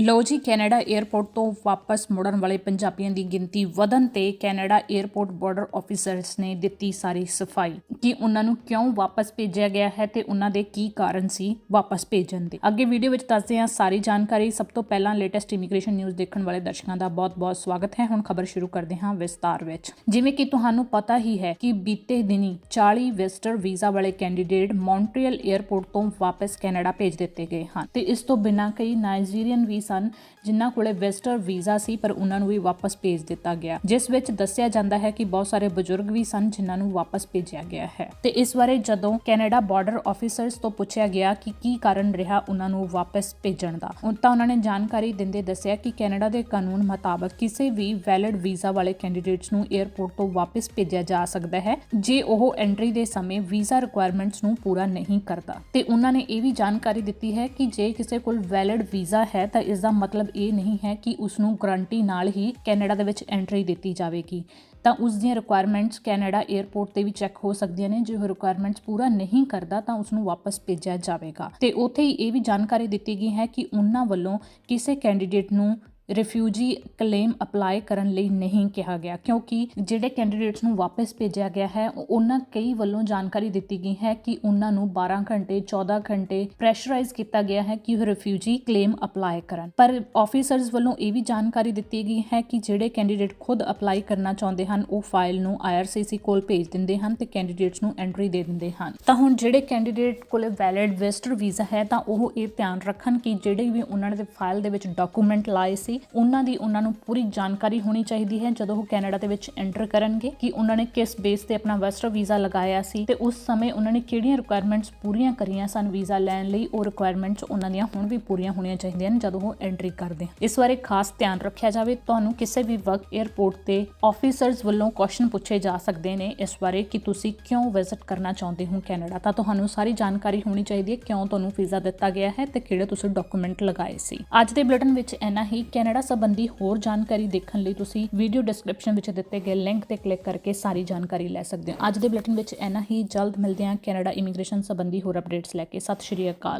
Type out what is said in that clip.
ਲੋ ਜੀ, Canada airport ਤੋਂ ਵਾਪਸ ਮੁੜਨ ਵਾਲੇ ਪੰਜਾਬੀਆਂ ਦੀ ਗਿਣਤੀ ਵਧਣ ਤੇ ਕੈਨੇਡਾ 에ਅਰਪੋਰਟ ਬਾਰਡਰ ਆਫੀਸਰਸ ਨੇ ਦਿੱਤੀ ਸਾਰੀ ਸਫ਼ਾਈ। ਕਿ ਉਹਨਾਂ ਨੂੰ ਕਿਉਂ ਵਾਪਸ ਭੇਜਿਆ ਗਿਆ ਹੈ ਤੇ ਉਹਨਾਂ ਦੇ ਕੀ ਕਾਰਨ ਸੀ ਵਾਪਸ ਭੇਜਣ ਦੇ? ਅੱਗੇ ਵੀਡੀਓ ਵਿੱਚ ਦੱਸਦੇ ਹਾਂ ਸਾਰੀ ਜਾਣਕਾਰੀ। ਸਭ ਤੋਂ ਪਹਿਲਾਂ ਲੇਟੈਸਟ ਇਮੀਗ੍ਰੇਸ਼ਨ ਨਿਊਜ਼ ਦੇਖਣ ਵਾਲੇ ਦਰਸ਼ਕਾਂ ਦਾ ਬਹੁਤ-ਬਹੁਤ ਸਵਾਗਤ ਹੈ। ਹੁਣ ਖਬਰ ਸ਼ੁਰੂ ਕਰਦੇ ਹਾਂ ਵਿਸਤਾਰ ਵਿੱਚ। ਜਿਵੇਂ ਕਿ ਤੁਹਾਨੂੰ ਪਤਾ ਹੀ ਹੈ ਕਿ ਬੀਤੇ ਦਿਨੀ 40 ਵੈਸਟਰ ਵੀਜ਼ਾ ਵਾਲੇ ਕੈਂਡੀਡੇਟ ਮੌਂਟਰੀਅਲ 에ਅਰਪੋਰਟ ਤੋਂ ਵਾਪਸ ਕੈਨੇਡਾ ਭੇਜ ਦਿੱਤੇ ਗਏ ਹਨ ਤੇ ਇਸ ਤੋਂ ਬਿਨਾਂ ਕਈ ਨਾਈਜੀਰੀਅਨ ਵੀ ਸਨ, ਜਿਨ੍ਹਾਂ ਕੋਲੇ ਵਿਜ਼ਟਰ ਵੀਜ਼ਾ ਸੀ, ਪਰ ਉਹਨਾਂ ਨੂੰ ਵੀ ਵਾਪਸ ਭੇਜ ਦਿੱਤਾ ਗਿਆ। ਜਿਸ ਵਿੱਚ ਦੱਸਿਆ ਜਾਂਦਾ ਹੈ ਕਿ ਬਹੁਤ ਸਾਰੇ ਬਜ਼ੁਰਗ ਵੀ ਸਨ, ਜਿਨ੍ਹਾਂ ਨੂੰ ਵਾਪਸ ਭੇਜਿਆ ਗਿਆ ਹੈ। ਤੇ ਇਸ ਬਾਰੇ ਜਦੋਂ ਕੈਨੇਡਾ ਬਾਰਡਰ ਆਫੀਸਰਸ ਤੋਂ ਪੁੱਛਿਆ ਗਿਆ ਕਿ ਕੀ ਕਾਰਨ ਰਿਹਾ ਉਹਨਾਂ ਨੂੰ ਵਾਪਸ ਭੇਜਣ ਦਾ ਤਾਂ ਉਹਨਾਂ ਨੇ ਜਾਣਕਾਰੀ ਦਿੰਦੇ ਦੱਸਿਆ ਕਿ ਕੈਨੇਡਾ ਦੇ ਕਾਨੂੰਨ ਮੁਤਾਬਕ ਕਿਸੇ ਵੀ ਵੈਲਿਡ ਵੀਜ਼ਾ ਵਾਲੇ ਕੈਂਡੀਡੇਟਸ ਨੂੰ 에ਅਰਪੋਰਟ ਤੋਂ ਵਾਪਸ ਭੇਜਿਆ ਜਾ ਸਕਦਾ ਹੈ, ਜੇ ਉਹ ਐਂਟਰੀ ਦੇ ਸਮੇਂ ਵੀਜ਼ਾ ਰਿਕੁਆਇਰਮੈਂਟਸ ਨੂੰ ਪੂਰਾ ਨਹੀਂ ਕਰਦਾ। ਤੇ ਉਹਨਾਂ ਨੇ ਇਹ ਵੀ ਜਾਣਕਾਰੀ ਦਿੱਤੀ ਹੈ ਕਿ ਜੇ ਕਿਸੇ ਕੋਲ ਵੈਲਿਡ ਵੀਜ਼ਾ ਹੈ, ਤਾਂ ਇਸ ਦਾ ਮਤਲਬ ਇਹ ਨਹੀਂ ਹੈ ਕਿ ਉਸ ਨੂੰ ਗਰੰਟੀ ਨਾਲ ਹੀ ਕੈਨੇਡਾ ਦੇ ਵਿੱਚ ਐਂਟਰੀ ਦਿੱਤੀ ਜਾਵੇਗੀ। ਤਾਂ ਉਸ ਦੀਆਂ ਰਿਕੁਆਇਰਮੈਂਟਸ ਕੈਨੇਡਾ 에ਅਰਪੋਰਟ ਤੇ ਵੀ ਚੈੱਕ ਹੋ ਸਕਦੀਆਂ ਨੇ। ਜੇ ਉਹ ਰਿਕੁਆਇਰਮੈਂਟਸ ਪੂਰਾ ਨਹੀਂ ਕਰਦਾ, ਤਾਂ ਉਸ ਨੂੰ ਵਾਪਸ ਭੇਜਿਆ ਜਾਵੇਗਾ। ਤੇ ਉੱਥੇ ਹੀ ਇਹ ਵੀ ਜਾਣਕਾਰੀ ਦਿੱਤੀ ਗਈ ਹੈ ਕਿ ਉਹਨਾਂ ਵੱਲੋਂ ਕਿਸੇ ਕੈਂਡੀਡੇਟ ਨੂੰ ਰਿਫਿਊਜੀ ਕਲੇਮ ਅਪਲਾਈ ਕਰਨ ਲਈ ਨਹੀਂ ਕਿਹਾ ਗਿਆ, ਕਿਉਂਕਿ ਜਿਹੜੇ ਕੈਂਡੀਡੇਟਸ ਨੂੰ ਵਾਪਸ ਭੇਜਿਆ ਗਿਆ ਹੈ ਉਹਨਾਂ ਕਈ ਵੱਲੋਂ ਜਾਣਕਾਰੀ ਦਿੱਤੀ ਗਈ ਹੈ ਕਿ ਉਹਨਾਂ ਨੂੰ 12 ਘੰਟੇ 14 ਘੰਟੇ ਪ੍ਰੈਸ਼ਰਾਈਜ਼ ਕੀਤਾ ਗਿਆ ਹੈ ਕਿ ਉਹ ਰਿਫਿਊਜੀ ਕਲੇਮ ਅਪਲਾਈ ਕਰਨ। ਪਰ ਆਫੀਸਰਸ ਵੱਲੋਂ ਇਹ ਵੀ ਜਾਣਕਾਰੀ ਦਿੱਤੀ ਗਈ ਹੈ ਕਿ ਜਿਹੜੇ ਕੈਂਡੀਡੇਟ ਖੁਦ ਅਪਲਾਈ ਕਰਨਾ ਚਾਹੁੰਦੇ ਹਨ, ਉਹ ਫਾਈਲ ਨੂੰ IRCC ਕੋਲ ਭੇਜ ਦਿੰਦੇ ਹਨ ਤੇ ਕੈਂਡੀਡੇਟਸ ਨੂੰ ਐਂਟਰੀ ਦੇ ਦਿੰਦੇ ਹਨ। ਤਾਂ ਹੁਣ ਜਿਹੜੇ ਕੈਂਡੀਡੇਟ ਕੋਲੇ ਵੈਲਿਡ ਵਿਜ਼ਟਰ ਵੀਜ਼ਾ ਹੈ, ਤਾਂ ਉਹ ਇਹ ਧਿਆਨ ਰੱਖਣ ਕਿ ਜਿਹੜੇ ਵੀ ਉਹਨਾਂ ਦੇ ਫਾਈਲ ਦੇ ਵਿੱਚ ਡਾਕੂਮੈਂਟ ਲਾਏ ਸੀ ਉਹਨਾਂ ਦੀ ਉਹਨਾਂ ਨੂੰ ਪੂਰੀ ਜਾਣਕਾਰੀ ਹੋਣੀ ਚਾਹੀਦੀ ਹੈ ਜਦੋਂ ਉਹ ਕੈਨੇਡਾ ਦੇ ਵਿੱਚ ਐਂਟਰ ਕਰਨਗੇ ਕਿ ਉਹਨਾਂ ਨੇ ਕਿਸ ਬੇਸ ਤੇ ਆਪਣਾ ਵਿਜ਼ਟਰ ਵੀਜ਼ਾ ਲਗਾਇਆ ਸੀ ਤੇ ਉਸ ਸਮੇਂ ਉਹਨਾਂ ਨੇ ਕਿਹੜੀਆਂ ਰਿਕੁਆਇਰਮੈਂਟਸ ਪੂਰੀਆਂ ਕਰੀਆਂ ਸਨ ਵੀਜ਼ਾ ਲੈਣ ਲਈ, ਉਹ ਰਿਕੁਆਇਰਮੈਂਟਸ ਉਹਨਾਂ ਦੀਆਂ ਹੁਣ ਵੀ ਪੂਰੀਆਂ ਹੋਣੀਆਂ ਚਾਹੀਦੀਆਂ ਹਨ ਜਦੋਂ ਉਹ ਐਂਟਰੀ ਕਰਦੇ ਹਨ। ਇਸ ਬਾਰੇ ਖਾਸ ਧਿਆਨ ਰੱਖਿਆ ਜਾਵੇ, ਤੁਹਾਨੂੰ ਕਿਸੇ ਵੀ ਵਕਤ 에ਅਰਪੋਰਟ ਤੇ ਆਫੀਸਰਸ ਵੱਲੋਂ ਕੁਐਸਚਨ ਪੁੱਛੇ ਜਾ ਸਕਦੇ ਨੇ ਇਸ ਬਾਰੇ ਕਿ ਤੁਸੀਂ ਕਿਉਂ ਵਿਜ਼ਿਟ ਕਰਨਾ ਚਾਹੁੰਦੇ ਹੋ ਕੈਨੇਡਾ। ਤਾਂ ਤੁਹਾਨੂੰ ਸਾਰੀ ਜਾਣਕਾਰੀ ਹੋਣੀ ਚਾਹੀਦੀ ਹੈ ਕਿਉਂ ਤੁਹਾਨੂੰ ਵੀਜ਼ਾ ਦਿੱਤਾ ਗਿਆ ਹੈ ਤੇ ਕਿਹੜੇ ਤੁਸੀਂ ਡਾਕੂਮੈਂਟ ਲਗਾਏ ਸੀ। ਅੱਜ ਦੇ ਬਲਟਨ ਵਿੱਚ ਇੰਨਾ ਹੀ। ਕੈਨੇਡਾ ਸੰਬੰਧੀ ਹੋਰ ਜਾਣਕਾਰੀ ਦੇਖਣ ਲਈ ਤੁਸੀਂ ਵੀਡੀਓ ਡਿਸਕ੍ਰਿਪਸ਼ਨ ਵਿੱਚ ਦਿੱਤੇ ਗਏ ਲਿੰਕ ਤੇ ਕਲਿੱਕ ਕਰਕੇ ਸਾਰੀ ਜਾਣਕਾਰੀ ਲੈ ਸਕਦੇ ਹੋ। ਅੱਜ ਦੇ ਬੁਲੇਟਿਨ ਵਿੱਚ ਇੰਨਾ ਹੀ। ਜਲਦ ਮਿਲਦੇ ਹਾਂ ਕੈਨੇਡਾ ਇਮੀਗ੍ਰੇਸ਼ਨ ਸੰਬੰਧੀ ਹੋਰ ਅਪਡੇਟਸ ਲੈ ਕੇ। ਸਤਿ ਸ਼੍ਰੀ ਅਕਾਲ।